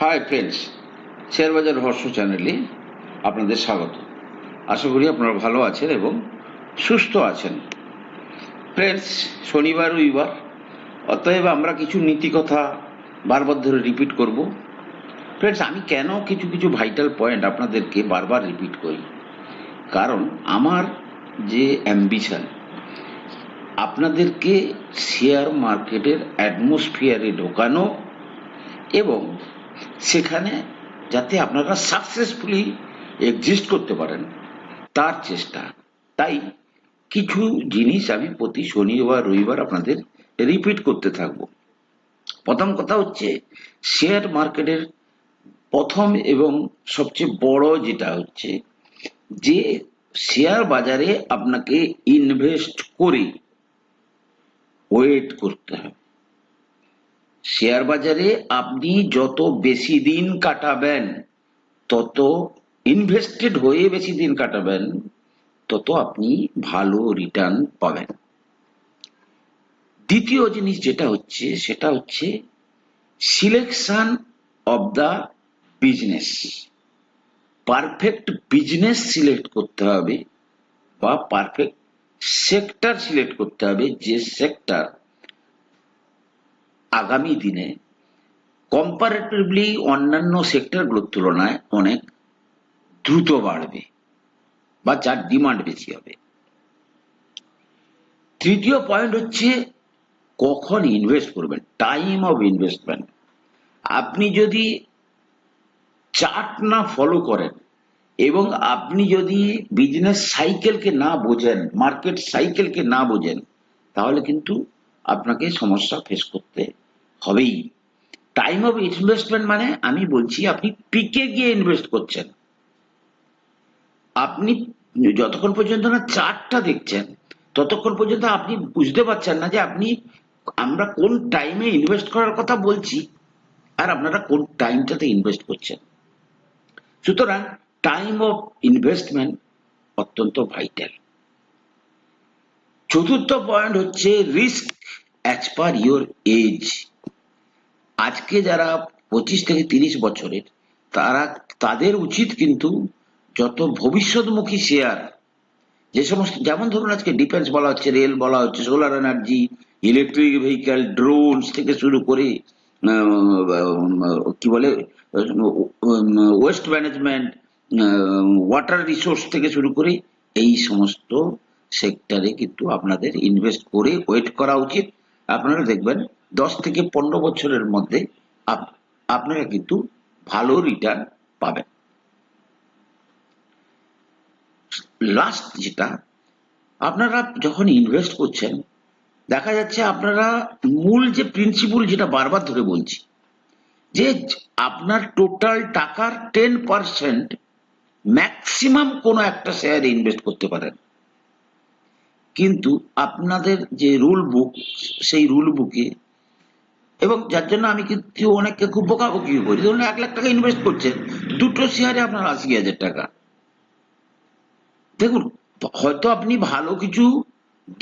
Hi friends share বাজার রহস্য চ্যানেলে আপনাদের স্বাগত। আশা করি আপনারা ভালো আছেন এবং সুস্থ আছেন। ফ্রেন্ডস শনিবার রবিবার, অতএব আমরা কিছু নীতি কথা বারবার ধরে রিপিট করব। ফ্রেন্ডস আমি কেন কিছু কিছু ভাইটাল পয়েন্ট আপনাদেরকে বারবার রিপিট করি? কারণ আমার যে অ্যাম্বিশন আপনাদেরকে শেয়ার মার্কেটের অ্যাটমসফিয়ারে ঢোকানো এবং সেখানে যাতে আপনারা সাকসেসফুলি এক্সিস্ট করতে পারেন। তার চেষ্টা। তাই কিছু জিনিস আমি প্রতি শনিবার, রবিবার আপনাদের রিপিট করতে থাকব। প্রথম কথা হচ্ছে শেয়ার মার্কেটের প্রথম এবং সবচেয়ে বড় যেটা হচ্ছে, যে শেয়ার বাজারে আপনাকে ইনভেস্ট করে ওয়েট করতে হবে। শেয়ার বাজারে আপনি যত বেশি দিন কাটাবেন, তত ইনভেস্টেড হয়ে বেশি দিন কাটাবেন, তত আপনি ভালো রিটার্ন পাবেন। দ্বিতীয় জিনিস যেটা হচ্ছে, সেটা হচ্ছে selection of the business perfect business select করতে হবে বা পারফেক্ট সেক্টর সিলেক্ট করতে হবে যে সেক্টর আগামী দিনে কম্পারেটিভলি অন্যান্য সেক্টরগুলোর তুলনায় অনেক দ্রুত বাড়বে বা যার ডিমান্ড বেশি হবে। তৃতীয় পয়েন্ট হচ্ছে কখন ইনভেস্ট করবেন? টাইম অফ ইনভেস্টমেন্ট আপনি যদি চার্ট না ফলো করেন এবং আপনি যদি বিজনেস সাইকেলকে না বোঝেন মার্কেট সাইকেলকে না বোঝেন, তাহলে কিন্তু আপনাকে সমস্যা ফেস করতে হবেই। টাইম অফ ইনভেস্টমেন্ট মানে আমি বলছি আপনি পিকে গিয়ে ইনভেস্ট করছেন। আপনি যতক্ষণ পর্যন্ত না চার্টটা দেখছেন, ততক্ষণ পর্যন্ত আপনি বুঝতে পারছেন না যে আপনি আমরা কোন টাইমে ইনভেস্ট করার কথা বলছি আর আপনারা কোন টাইমটাতে ইনভেস্ট করছেন। সুতরাং টাইম অফ ইনভেস্টমেন্ট অত্যন্ত ভাইটাল চতুর্থ পয়েন্ট হচ্ছে risk as per your age আজকে যারা পঁচিশ থেকে তিরিশ বছরের, তারা, তাদের উচিত কিন্তু যত ভবিষ্যৎমুখী শেয়ার যে সমস্ত, যেমন ধরুন আজকে ডিফেন্স বলা হচ্ছে রেল বলা হচ্ছে solar energy electric vehicle drones থেকে শুরু করে কি বলে ওয়েস্ট ম্যানেজমেন্ট ওয়াটার রিসোর্স থেকে শুরু করে এই সমস্ত সেক্টরে কিন্তু আপনাদের ইনভেস্ট করে ওয়েট করা উচিত। আপনারা দেখবেন দশ থেকে পনেরো বছরের মধ্যে আপনারা কিন্তু ভালো রিটার্ন পাবেন। লাস্ট যেটা, আপনারা যখন ইনভেস্ট করছেন, দেখা যাচ্ছে আপনারা মূল যে প্রিন্সিপাল যেটা বারবার ধরে বলছি, যে আপনার টোটাল টাকার টেন পার্সেন্ট ম্যাক্সিমাম কোনো একটা শেয়ারে ইনভেস্ট করতে পারেন। কিন্তু আপনাদের যে রুল বুক সেই রুল বুকে এবং যার জন্য আমি কিন্তু অনেককে খুব বকাবকি করি। ধরুন এক লাখ টাকা ইনভেস্ট করছেন, দুটো শেয়ারে আপনার আশি হাজার টাকা। দেখুন, হয়তো আপনি ভালো কিছু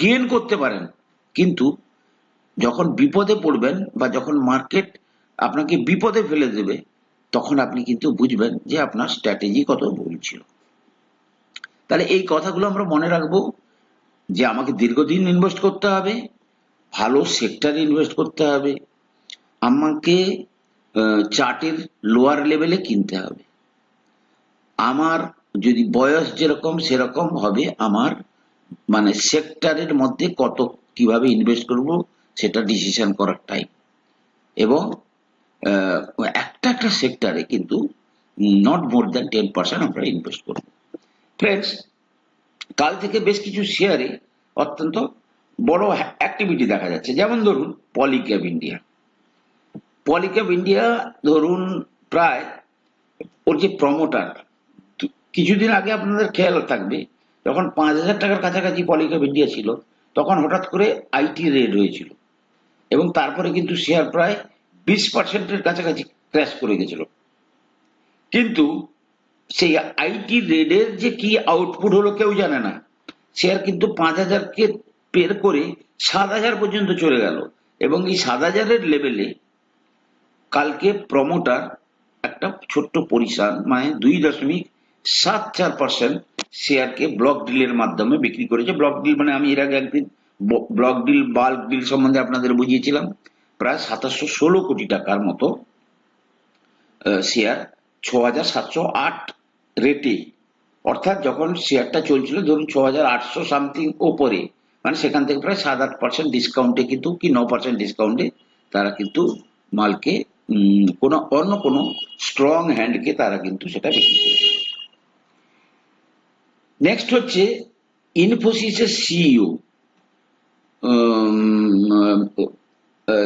গেন করতে পারেন, কিন্তু যখন বিপদে পড়বেন বা যখন মার্কেট আপনাকে বিপদে ফেলে দেবে, তখন আপনি কিন্তু বুঝবেন যে আপনার স্ট্র্যাটেজি কত ভুল ছিল। তাহলে এই কথাগুলো আমরা মনে রাখব যে আমাকে দীর্ঘদিন ইনভেস্ট করতে হবে, ভালো সেক্টরে ইনভেস্ট করতে হবে আমাকে চার্টের লোয়ার লেভেলে কিনতে হবে। আমার যদি বয়স যেরকম সেরকম হবে, আমার মানে সেক্টরের মধ্যে কত কীভাবে ইনভেস্ট করব, সেটা ডিসিশন করার টাইম এবং একটা একটা সেক্টরে কিন্তু not more than ten percent আমরা ইনভেস্ট করব। ফ্রেন্ডস কাল থেকে বেশ কিছু শেয়ারে অত্যন্ত বড় অ্যাক্টিভিটি দেখা যাচ্ছে। যেমন ধরুন পলিক্যাব ইন্ডিয়া পলিক্যাব ইন্ডিয়া ধরুন প্রায় ওর যে প্রমোটার কিছুদিন আগে আপনাদের খেয়াল থাকবে, যখন পাঁচ হাজার টাকার কাছাকাছি পলিক্যাব ইন্ডিয়া ছিল, তখন হঠাৎ করে আইটি রেড হয়েছিল এবং তারপরে কিন্তু শেয়ার প্রায় বিশ পার্সেন্টের কাছাকাছি ক্র্যাশ করে গেছিল। কিন্তু সেই আইটি রেডের যে কি আউটপুট হলো কেউ জানে না। শেয়ার কিন্তু পাঁচ হাজারকে পের করে সাত হাজার পর্যন্ত চলে গেল এবং এই সাত হাজারের লেভেলে কালকে প্রমোটার একটা ছোট্ট পরিসর মানে দুই দশমিক সাত চার পার্সেন্ট শেয়ারকে ব্লক ডিলের মাধ্যমে বিক্রি করেছে। ব্লক ডিল মানে আমি এর আগে একদিন ব্লক ডিল বাল্ক ডিল সম্বন্ধে আপনাদের বুঝিয়েছিলাম। প্রায় সাতাশশো ষোলো কোটি টাকার মতো শেয়ার ছ হাজার সাতশো আট রেটে অর্থাৎ যখন শেয়ারটা চলছিল, ধরুন ছ হাজার আটশো সামথিং ওপরে মানে সেখান থেকে প্রায় সাত আট পার্সেন্ট ডিসকাউন্টে কিন্তু কি, ন পার্সেন্ট ডিসকাউন্টে তারা কিন্তু মালকে কোনো, অন্য কোনো স্ট্রং হ্যান্ডকে তারা কিন্তু সেটা বিক্রি করেছে নেক্সট হচ্ছে ইনফোসিসের সিইও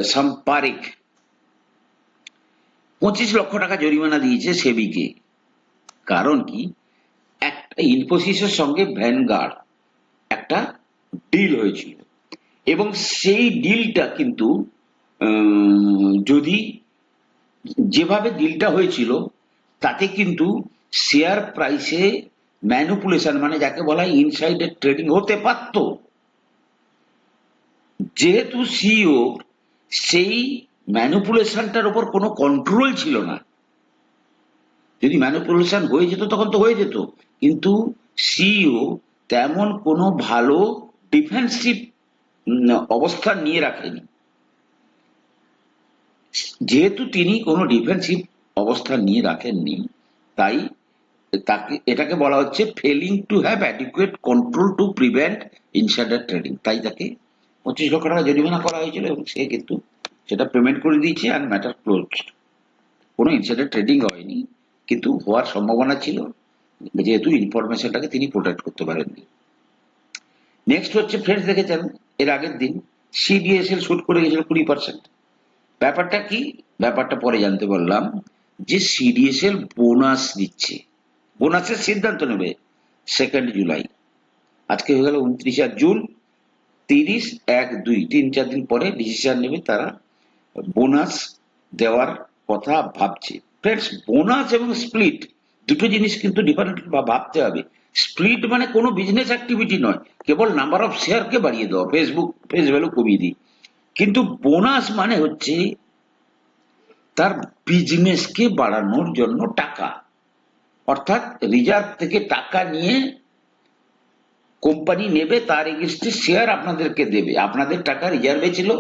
সাম পারেখ পঁচিশ লক্ষ টাকা জরিমানা দিয়েছে সেবিকে। কারণ কি? একটা ইনফোসিসের সঙ্গে ভ্যানগার্ড একটা ডিল হয়েছিল। এবং সেই ডিলটা কিন্তু যদি যেভাবে ডিলটা হয়েছিল, তাতে কিন্তু শেয়ার প্রাইসে ম্যানুপুলেশন মানে যাকে বলা হয় ইনসাইডের ট্রেডিং হতে পারত। যেহেতু সিইও সেই ম্যানুপুলেশনটার উপর কোনো কন্ট্রোল ছিল না। যদি ম্যানুপুলেশন হয়ে যেত, তখন তো হয়ে যেত। কিন্তু সিইও তেমন কোনো ভালো ডিফেন্সিভ অবস্থান নিয়ে রাখেনি। যেহেতু তিনি কোনো ডিফেন্সিভ অবস্থান নিয়ে রাখেননি, তাই তাকে, এটাকে বলা হচ্ছে failing to have adequate control to prevent insider trading তাই তাকে পঁচিশ লক্ষ টাকা জরিমানা করা হয়েছিল এবং সে কিন্তু সেটা পেমেন্ট করে দিয়েছে আর ম্যাটার ক্লোজ কোনো ইনসাইডার ট্রেডিং হয়নি, কিন্তু হওয়ার সম্ভাবনা ছিল, যেহেতু ইনফরমেশনটাকে তিনি প্রোটেক্ট করতে পারেননি। নেক্সট হচ্ছে ফ্রেন্ডস দেখেছেন, এর আগের দিন সিডিএসএল শুট করে গেছিল কুড়ি পার্সেন্ট ব্যাপারটা কি? ব্যাপারটা পরে জানতে পারলাম যে সিডিএসএল বোনাস দিচ্ছে। বোনাসের সিদ্ধান্ত নেবে সেকেন্ড জুলাই আজকে হয়ে গেল উনত্রিশে জুন। তিরিশ, এক, দুই, তিন, চার দিন পরে ডিসিশন নেবে তারা বোনাস দেওয়ার কথা ভাবছে। ফ্রেন্ডস বোনাস এবং স্প্লিট দুটো জিনিস কিন্তু ডিফারেন্ট বা ভাবতে হবে। স্প্লিট মানে কোনো বিজনেস অ্যাক্টিভিটি নয়। কেবল নাম্বার অফ শেয়ারকে বাড়িয়ে দেওয়া। ফেসবুক ফেস ভ্যালু কমিয়ে দিই। কিন্তু বোনাস মানে হচ্ছে তার বিজনেসকে বাড়ানোর জন্য টাকা। অর্থাৎ রিজার্ভ থেকে টাকা নিয়ে কোম্পানি নেবে, তার এগেনস্টে শেয়ার আপনাদেরকে দেবে। আপনাদের টাকা রিজার্ভে ছিল,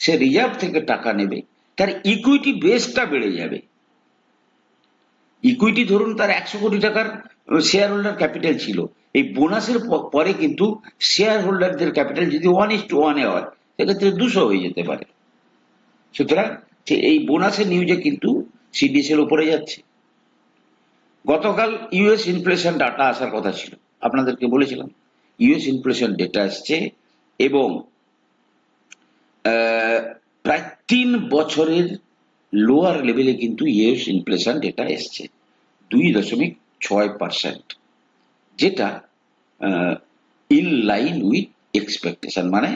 সে রিজার্ভ থেকে টাকা নেবে। তার ইকুইটি বেসটা বেড়ে যাবে। ইকুইটি ধরুন তার একশো কোটি টাকার শেয়ার হোল্ডার ক্যাপিটাল ছিল। এই বোনাসের পরে কিন্তু শেয়ার হোল্ডারদের ক্যাপিটাল যদি ওয়ান ইস টু ওয়ানে হয় সেক্ষেত্রে দুশো হয়ে যেতে পারে। সুতরাং এই বোনাসের নিউজে কিন্তু সিডিএসের উপরে যাচ্ছে। গতকাল ইউএস ইনফ্লেশন ডাটা আসার কথা ছিল। আপনাদেরকে বলেছিলাম ইউএস ইনফ্লেশন ডেটা আসছে এবং প্রায় তিন বছরের লোয়ার লেভেলে কিন্তু ইউএস ইনফ্লেশন ডেটা এসছে। দুই দশমিক ছয় পার্সেন্ট যেটা ইন লাইন উইথ এক্সপেকটেশন মানে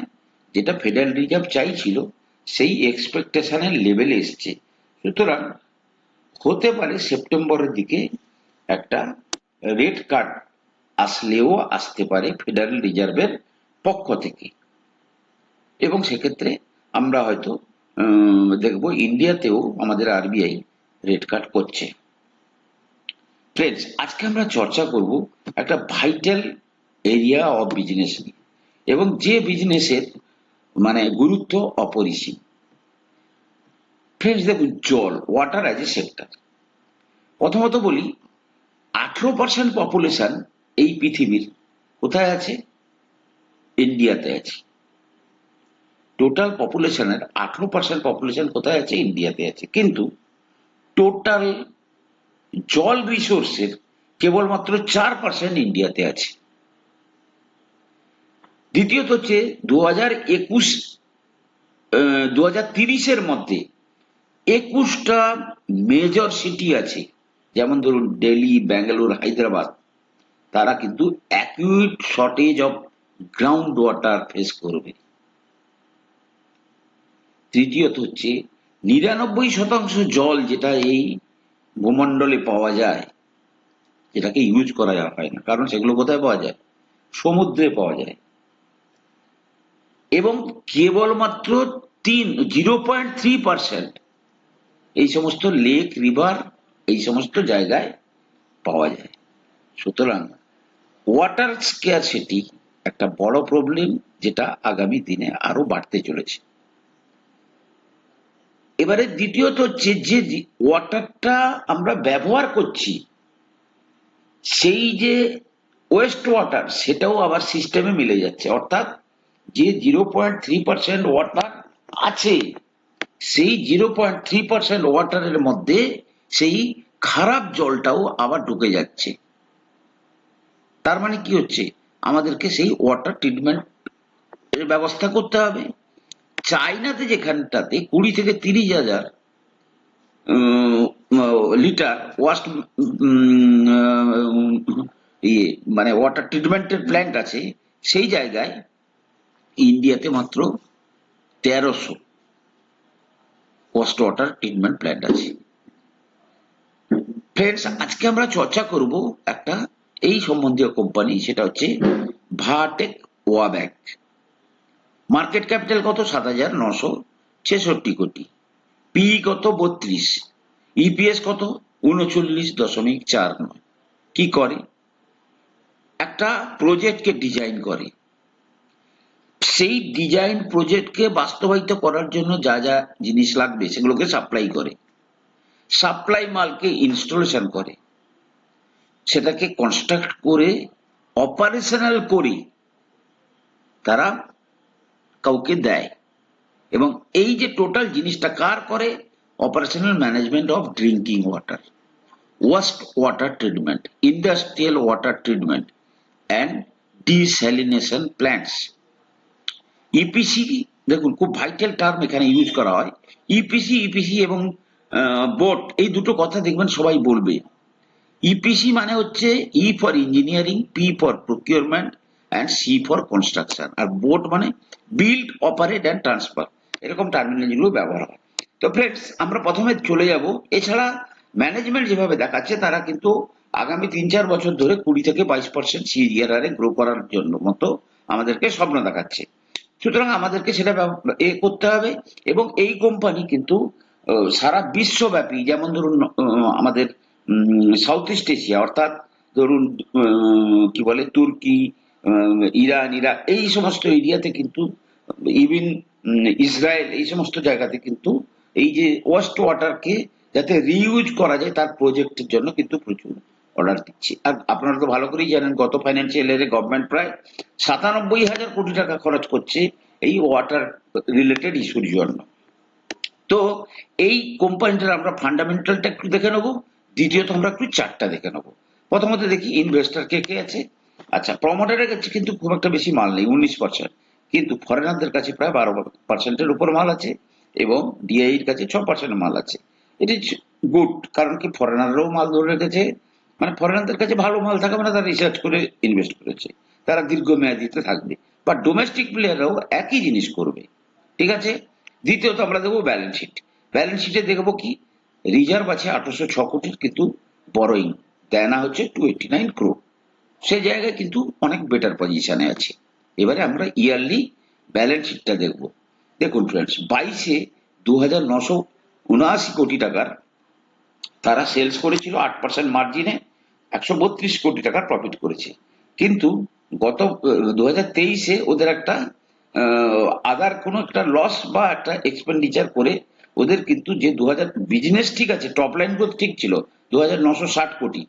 যেটা ফেডারেল রিজার্ভ চাইছিল, সেই এক্সপেকটেশনের লেভেলে এসছে। সুতরাং হতে পারে সেপ্টেম্বরের দিকে একটা রেড কার্ড আসলেও আসতে পারে ফেডারেল রিজার্ভের পক্ষ থেকে। এবং সেক্ষেত্রে আমরা হয়তো দেখব ইন্ডিয়াতেও আমাদের আরবিআই রেড কার্ড করছে। ফ্রেন্ডস আজকে আমরা চর্চা করব একটা ভাইটাল এরিয়া অফ বিজনেস নিয়ে। এবং যে বিজনেসের মানে গুরুত্ব অপরিসীম। ফ্রেন্ডস দেখুন, জল ওয়াটার অ্যাজ এ সেক্টর প্রথমত বলি, আঠেরো পার্সেন্ট পপুলেশন এই পৃথিবীর কোথায় আছে? ইন্ডিয়াতে আছে। টোটাল পপুলেশনের আঠেরো পার্সেন্ট পপুলেশন কোথায় আছে? ইন্ডিয়াতে আছে। কিন্তু টোটাল জল রিসোর্সের কেবলমাত্র চার পার্সেন্ট ইন্ডিয়াতে আছে। দ্বিতীয়ত হচ্ছে দু হাজার একুশ দু হাজার তিরিশের মধ্যে একুশটা মেজর সিটি আছে। যেমন ধরুন দিল্লি ব্যাঙ্গালোর হায়দ্রাবাদ তারা কিন্তু acute shortage of ground water face করবে। তৃতীয়ত হচ্ছে নিরানব্বই শতাংশ জল যেটা এই ভূমণ্ডলে পাওয়া যায়, যেটাকে ইউজ করা হয় না, কারণ সেগুলো কোথায় পাওয়া যায়? সমুদ্রে পাওয়া যায়। এবং কেবলমাত্র তিন জিরো পয়েন্ট থ্রি পার্সেন্ট এই সমস্ত লেক রিভার এই সমস্ত জায়গায় পাওয়া যায়। সুতরাং ওয়াটার স্কেয়ারসিটি একটা বড় প্রবলেম যেটা আগামী দিনে আরও বাড়তে চলেছে। এবারে দ্বিতীয়ত হচ্ছে যে ওয়াটারটা আমরা ব্যবহার করছি, সেই যে ওয়েস্ট ওয়াটার সেটাও আবার সিস্টেমে মিলে যাচ্ছে। অর্থাৎ যে zero point three percent water আছে, সেই জিরো পয়েন্ট থ্রি পার্সেন্ট ওয়াটারের মধ্যে সেই খারাপ জলটাও আবার ঢুকে যাচ্ছে। তার মানে কি হচ্ছে? আমাদেরকে সেই ওয়াটার ট্রিটমেন্ট এর ব্যবস্থা করতে হবে। চাইনাতে যেখানটাতে কুড়ি থেকে তিরিশ হাজার লিটার ওয়াস্ট ইয়ে মানে ওয়াটার ট্রিটমেন্টের প্ল্যান্ট আছে, সেই জায়গায় ইন্ডিয়াতে মাত্র তেরোশো ওয়াস্ট ওয়াটার ট্রিটমেন্ট প্ল্যান্ট আছে। ফ্রেন্ডস আজকে আমরা চর্চা করব একটা এই সম্বন্ধীয় কোম্পানি সেটা হচ্ছে ভাটেক ওয়াব্যাক মার্কেট ক্যাপিটাল কত? সাত হাজার নশো ছেষট্টি কোটি। পি কত? বত্রিশ। ইপিএস কত? উনচল্লিশ দশমিক চার নয়। কি করে? একটা প্রজেক্টকে ডিজাইন করে। সেই ডিজাইন প্রজেক্টকে বাস্তবায়িত করার জন্য যা যা জিনিস লাগবে সেগুলোকে সাপ্লাই করে। সাপ্লাই মালকে ইনস্টলেশন করে। সেটাকে কনস্ট্রাক্ট করে অপারেশনাল করে তারা কাউকে দেয়। এবং এই যে টোটাল জিনিসটা কার করে? Operational management of drinking water waste water treatment industrial water treatment and desalination plants EPC দেখুন, খুব ভাইটাল টার্ম এখানে ইউজ করা হয়। ইপিসি ইপিসি এবং বোট এই দুটো কথা দেখবেন সবাই বলবে। ইপিসি মানে হচ্ছে E for engineering P for procurement and C for construction R BOT মানে বিল্ড অপারেট অ্যান্ড ট্রান্সফার এরকম টার্মিনোলজিগুলো ব্যবহার হয়। তো ফ্রেন্ডস আমরা প্রথমে চলে যাব। এছাড়া ম্যানেজমেন্ট যেভাবে দেখাচ্ছে, তারা কিন্তু আগামী তিন চার বছর ধরে কুড়ি থেকে বাইশ পার্সেন্ট সিজিআর গ্রো করার জন্য মতো আমাদেরকে স্বপ্ন দেখাচ্ছে। সুতরাং আমাদেরকে সেটা এ করতে হবে এবং এই কোম্পানি কিন্তু সারা বিশ্বব্যাপী, যেমন ধরুন আমাদের সাউথ ইস্ট এশিয়া অর্থাৎ ধরুন কি বলে, তুর্কি ইরান, ইরাক, এই সমস্ত এরিয়াতে কিন্তু ইভিন ইসরায়েল, এই সমস্ত জায়গাতে কিন্তু, এই যে ওয়েস্ট ওয়াটারকে যাতে রিইউজ করা যায়, তার প্রজেক্টের জন্য কিন্তু প্রচুর। অর্ডার দিচ্ছি। আর আপনারা তো ভালো করেই জানেন, গত ফাইন্যান্সিয়াল ইয়ারে গভর্নমেন্ট প্রায় সাতানব্বই হাজার কোটি টাকা খরচ করছে এই ওয়াটার রিলেটেড ইস্যুর জন্য। তো এই কোম্পানিটার আমরা ফান্ডামেন্টালটা একটু দেখে নেব, দ্বিতীয়ত আমরা একটু চারটা দেখে নেব। প্রথমত দেখি ইনভেস্টার কে কে আছে? আচ্ছা প্রমোটারের কাছে কিন্তু খুব একটা বেশি মাল নেই, উনিশ পার্সেন্ট কিন্তু ফরেনারদের কাছে প্রায় বারো পার্সেন্টের উপর মাল আছে এবং ডিআইর কাছে ছ পার্সেন্ট মাল আছে। এটি গুড কারণ কি ফরেনাররাও মাল ধরে রেখেছে মানে ফরেনারদের কাছে ভালো মাল থাকে মানে তারা রিসার্চ করে ইনভেস্ট করেছে। তারা দীর্ঘমেয়াদিতে থাকবে। বা ডোমেস্টিক প্লেয়াররাও একই জিনিস করবে। ঠিক আছে? দ্বিতীয়ত আমরা দেখব ব্যালেন্স শিট ব্যালেন্স শিটে দেখব কি? রিজার্ভ আছে আঠারোশো ছ কোটির কিন্তু বড়ইং দেনা হচ্ছে টু এইটি নাইন ক্রো সে জায়গায় কিন্তু অনেক বেটার পজিশনে আছে। এবারে আমরা ইয়ারলি ব্যালেন্স শিটটা দেখব। দেখুন ফ্রেন্ডস বাইশে দু হাজার নশো উনআশি কোটি টাকার তারা সেলস করেছিল আট পার্সেন্ট মার্জিনে একশো বত্রিশ কোটি টাকার প্রফিট করেছে। কিন্তু গত দু হাজার তেইশে ওদের একটা আদার কোনো একটা লস বা একটা এক্সপেন্ডিচার করে ওদের কিন্তু যে দু হাজার বিজনেস ঠিক আছে টপ লাইন গ্রোথ ঠিক ছিল দু হাজার নশো ষাট কোটি।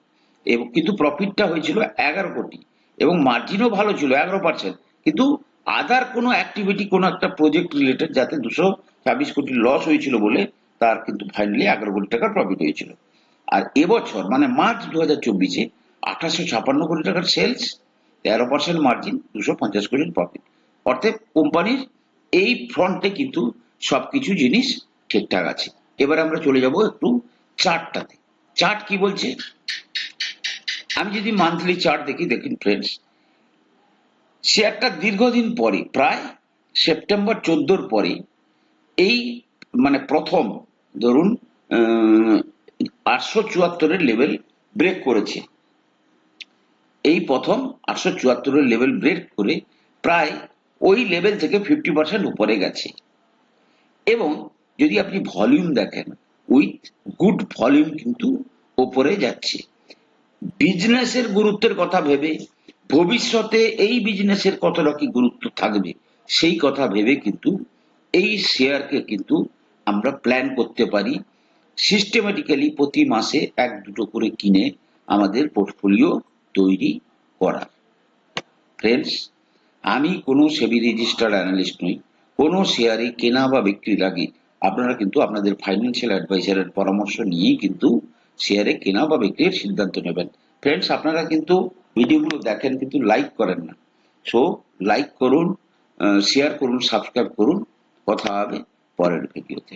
এবং কিন্তু প্রফিটটা হয়েছিল এগারো কোটি। এবং মার্জিনও ভালো ছিল, এগারো পার্সেন্ট কিন্তু আদার কোনো অ্যাক্টিভিটি কোনো একটা প্রজেক্ট রিলেটেড যাতে দুশো ছাব্বিশ কোটি লস হয়েছিল বলে তার কিন্তু ফাইনালি এগারো কোটি টাকার প্রফিট হয়েছিল। আর এবছর মানে মার্চ দু হাজার চব্বিশে আঠাশশো ছাপান্ন কোটি টাকার সেলস, তেরো পার্সেন্ট মার্জিন, দুশো পঞ্চাশ কোটি প্রফিট অর্থাৎ কোম্পানির এই ফ্রন্টে কিন্তু সবকিছু জিনিস ঠিকঠাক আছে। এবার আমরা চলে যাব একটু চার্টটাতে। চার্ট কি বলছে? আমি যদি মান্থলি চার্ট দেখি, দেখুন ফ্রেন্ডস শেয়ারটা দীর্ঘদিন পরে, প্রায় সেপ্টেম্বর চোদ্দোর পরে, এই মানে প্রথম, ধরুন আটশো চুয়াত্তরের লেভেল ব্রেক করেছে। এই প্রথম আটশো চুয়াত্তরের লেভেল ব্রেক করে প্রায় ওই লেভেল থেকে ফিফটি পার্সেন্ট উপরে গেছে। এবং যদি আপনি ভলিউম দেখেন উইথ গুড ভলিউম কিন্তু ওপরে যাচ্ছে। বিজনেসের গুরুত্বের কথা ভেবে, ভবিষ্যতে এই বিজনেসের কতটা কি গুরুত্ব থাকবে, সেই কথা ভেবে কিন্তু এই শেয়ারকে কিন্তু আমরা প্ল্যান করতে পারি। সিস্টেমেটিক্যালি প্রতি মাসে এক দুটো করে কিনে আমাদের পোর্টফোলিও তৈরি করা। ফ্রেন্ডস আমি কোনো সেবি রেজিস্টার্ড অ্যানালিস্ট নই, কোনো শেয়ারে কেনা বা বিক্রির আগে আপনারা কিন্তু আপনাদের ফাইন্যান্সিয়াল অ্যাডভাইজারের পরামর্শ নিয়েই কিন্তু শেয়ারে কেনা বা বিক্রির সিদ্ধান্ত নেবেন। ফ্রেন্ডস আপনারা কিন্তু ভিডিওগুলো দেখেন কিন্তু লাইক করেন না। সো লাইক করুন শেয়ার করুন সাবস্ক্রাইব করুন, কথা হবে পরের ভিডিওতে